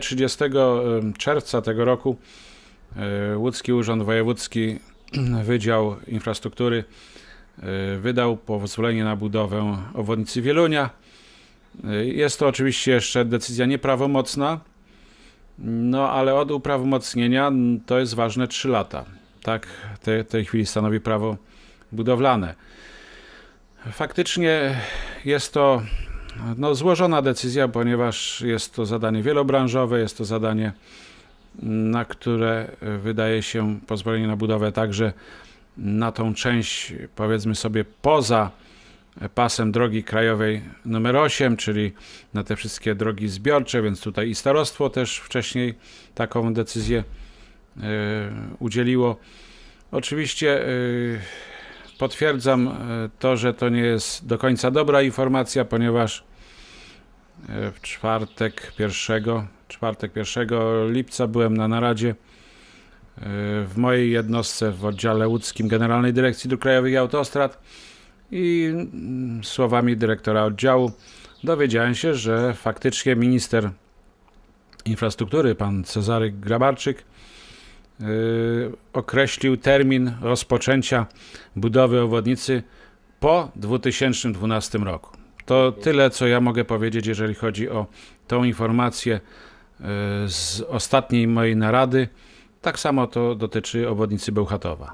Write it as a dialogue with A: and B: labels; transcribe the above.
A: 30 czerwca tego roku e, Łódzki Urząd Wojewódzki Wydział Infrastruktury e, wydał pozwolenie na budowę obwodnicy Wielunia. E, Jest to oczywiście jeszcze decyzja nieprawomocna, no ale od uprawomocnienia to jest ważne 3 lata. Tak te, w tej chwili stanowi prawo budowlane. Faktycznie jest to no, złożona decyzja, ponieważ jest to zadanie wielobranżowe, jest to zadanie, na które e, wydaje się pozwolenie na budowę także na tą część, powiedzmy sobie, poza pasem drogi krajowej numer 8, czyli na te wszystkie drogi zbiorcze, więc tutaj i starostwo też wcześniej taką decyzję e, udzieliło. Oczywiście e, potwierdzam e, to, że to nie jest do końca dobra informacja, ponieważ e, w czwartek 1, czwartek 1 lipca byłem na naradzie e, w mojej jednostce w oddziale łódzkim Generalnej Dyrekcji Dróg Krajowych i Autostrad i mm, słowami dyrektora oddziału dowiedziałem się, że faktycznie minister infrastruktury, pan Cezary Grabarczyk, określił termin rozpoczęcia budowy obwodnicy po 2012 roku. To tyle, co ja mogę powiedzieć, jeżeli chodzi o tą informację yy, z ostatniej mojej narady. Tak samo to dotyczy obwodnicy Bełchatowa.